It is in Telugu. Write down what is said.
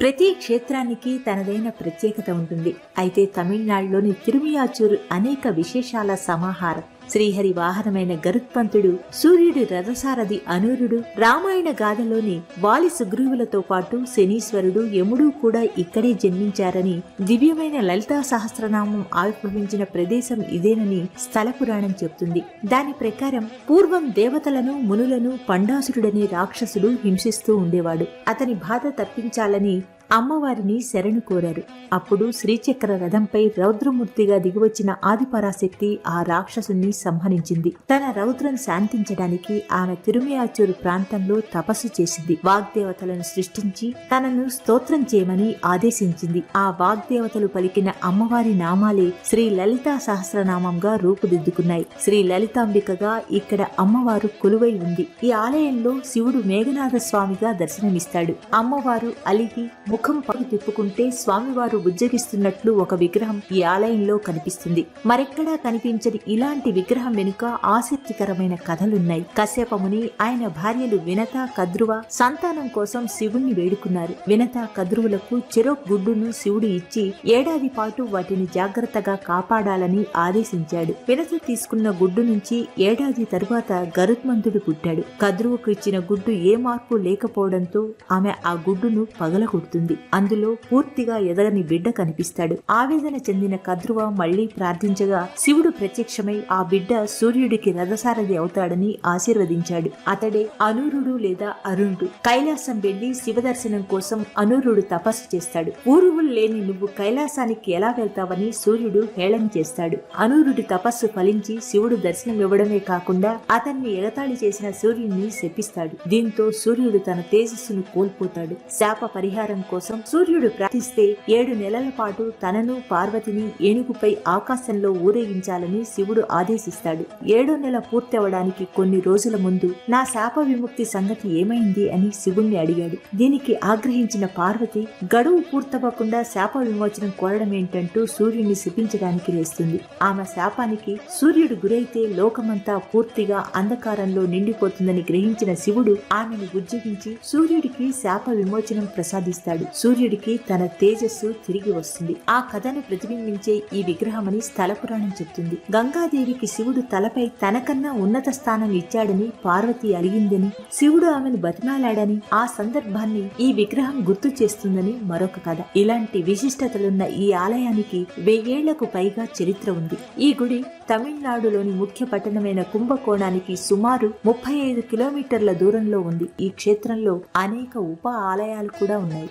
ప్రతి క్షేత్రానికి తనదైన ప్రత్యేకత ఉంటుంది. అయితే తమిళనాడులోని తిరుమియాచూరు అనేక విశేషాల సమాహారం. శ్రీహరి వాహనమైన గరుత్పంతుడు సూర్యుడి రథసారథి అనూరుడు రామాయణ గాథలోని వాలి సుగ్రీవులతో పాటు శనీశ్వరుడు యముడు కూడా ఇక్కడే జన్మించారని దివ్యమైన లలితా సహస్రనామం ఆవిర్భవించిన ప్రదేశం ఇదేనని స్థల పురాణం చెప్తుంది. దాని ప్రకారం పూర్వం దేవతలను మునులను పండాసురుడనే రాక్షసుడు హింసిస్తూ ఉండేవాడు. అతని బాధ తప్పించాలని అమ్మవారిని శరణు కోరారు. అప్పుడు శ్రీచక్ర రథంపై రౌద్రమూర్తిగా దిగివచ్చిన ఆదిపరాశక్తి ఆ రాక్షసుని సంహరించింది. తన రౌద్రం శాంతించడానికి ఆమె తిరుమయాచూరు ప్రాంతంలో తపస్సు చేసింది. వాగ్దేవతలను సృష్టించి తనను స్తోత్రం చేయమని ఆదేశించింది. ఆ వాగ్దేవతలు పలికిన అమ్మవారి నామాలే శ్రీ లలితా సహస్రనామంగా రూపుదిద్దుకున్నాయి. శ్రీ లలితాంబికగా ఇక్కడ అమ్మవారు కొలువై ఉంది. ఈ ఆలయంలో శివుడు మేఘనాథ స్వామిగా దర్శనమిస్తాడు. అమ్మవారు అలిగి ముఖం పైకి తిప్పుకుంటే స్వామివారు ఉజ్జగిస్తున్నట్లు ఒక విగ్రహం ఈ ఆలయంలో కనిపిస్తుంది. మరెక్కడా కనిపించని ఇలాంటి విగ్రహం వెనుక ఆసక్తికరమైన కథలున్నాయి. కశ్యపముని ఆయన భార్యలు వినత కద్రువ సంతానం కోసం శివుణ్ణి వేడుకున్నారు. వినత కద్రువులకు చెరో గుడ్డును శివుడు ఇచ్చి ఏడాది పాటు వాటిని జాగ్రత్తగా కాపాడాలని ఆదేశించాడు. వినత తీసుకున్న గుడ్డు నుంచి ఏడాది తరువాత గరుత్మంతుడు పుట్టాడు. కద్రువుకు ఇచ్చిన గుడ్డు ఏ మార్పు లేకపోవడంతో ఆమె ఆ గుడ్డును పగలగొడుతుంది. అందులో పూర్తిగా ఎదగని బిడ్డ కనిపిస్తాడు. ఆవేదన చెందిన కద్రువ మళ్ళీ ప్రార్థించగా శివుడు ప్రత్యక్షమై ఆ బిడ్డ సూర్యుడికి రథసారథి అవుతాడని ఆశీర్వదించాడు. అతడే అనూరుడు లేదా అరుణుడు. కైలాసం వెళ్ళి శివ దర్శనం కోసం అనూరుడు తపస్సు చేస్తాడు. పూర్వులు లేని నువ్వు కైలాసానికి ఎలా వెళ్తావని సూర్యుడు హేళన చేస్తాడు. అనూరుడి తపస్సు ఫలించి శివుడు దర్శనం ఇవ్వడమే కాకుండా అతన్ని ఎగతాళి చేసిన సూర్యుడిని శపిస్తాడు. దీంతో సూర్యుడు తన తేజస్సును కోల్పోతాడు. శాప పరిహారం కోసం సూర్యుడు ప్రార్థిస్తే ఏడు నెలల పాటు తనను పార్వతిని ఏనుగుపై ఆకాశంలో ఊరేగించాలని శివుడు ఆదేశిస్తాడు. ఏడో నెల పూర్తవడానికి కొన్ని రోజుల ముందు నా శాప విముక్తి సంగతి ఏమైంది అని శివుణ్ణి అడిగాడు. దీనికి ఆగ్రహించిన పార్వతి గడువు పూర్తవ్వకుండా శాప విమోచనం కోరడం ఏంటంటూ సూర్యుడిని శిపించడానికి లేస్తుంది. ఆమె శాపానికి సూర్యుడు గురైతే లోకమంతా పూర్తిగా అంధకారంలో నిండిపోతుందని గ్రహించిన శివుడు ఆమెను ఉజ్జగించి సూర్యుడికి శాప విమోచనం ప్రసాదిస్తాడు. సూర్యుడికి తన తేజస్సు తిరిగి వస్తుంది. ఆ కథను ప్రతిబింబించే ఈ విగ్రహమని స్థల పురాణం చెప్తుంది. గంగాదేవికి శివుడు తలపై తనకన్నా ఉన్నత స్థానం ఇచ్చాడని పార్వతి అడిగిందని శివుడు ఆమెను బతిమాలాడని ఆ సందర్భాన్ని ఈ విగ్రహం గుర్తు చేస్తుందని మరొక కథ. ఇలాంటి విశిష్టతలున్న ఈ ఆలయానికి వెయ్యేళ్ళకు పైగా చరిత్ర ఉంది. ఈ గుడి తమిళనాడులోని ముఖ్య పట్టణమైన కుంభకోణానికి సుమారు ముప్పై ఐదు కిలోమీటర్ల దూరంలో ఉంది. ఈ క్షేత్రంలో అనేక ఉప ఆలయాలు కూడా ఉన్నాయి.